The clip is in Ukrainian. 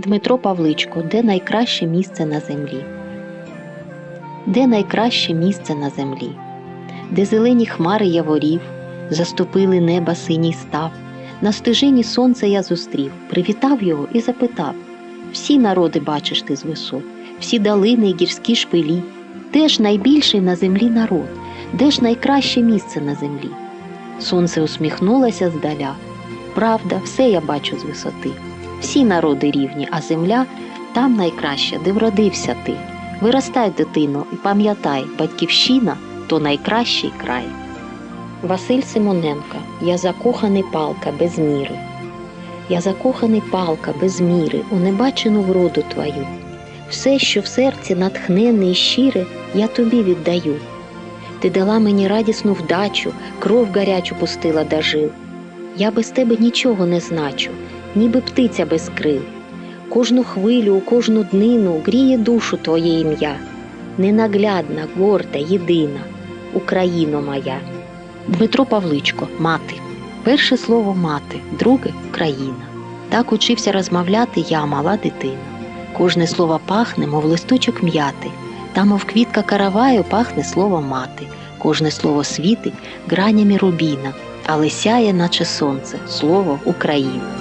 Дмитро Павличко, де найкраще місце на землі? Де найкраще місце на землі? Де зелені хмари яворів, заступили неба синій став. На стежині сонця я зустрів, привітав його і запитав: Всі народи бачиш ти з висот, всі долини й гірські шпилі. Де ж найбільший на землі народ? Де ж найкраще місце на землі? Сонце усміхнулося здаля. Правда, все я бачу з висоти. Всі народи рівні, а земля там найкраща, де вродився ти. Виростай, дитино, і пам'ятай, батьківщина то найкращий край. Василь Симоненко, я закоханий палка без міри. Я закоханий палка без міри у небачену вроду твою. Все, що в серці натхненне і щире, я тобі віддаю. Ти дала мені радісну вдачу, кров гарячу пустила до жил. Я без тебе нічого не значу, ніби птиця без крил. Кожну хвилю, у кожну днину гріє душу твоє ім'я. Ненаглядна, горда, єдина, Україно моя. Дмитро Павличко, мати. Перше слово мати, друге країна. Так учився розмовляти я, мала дитина. Кожне слово пахне, мов листочок м'яти, та, мов квітка караваю, пахне слово мати. Кожне слово світить гранями рубіна, але сяє, наче сонце, слово Україна.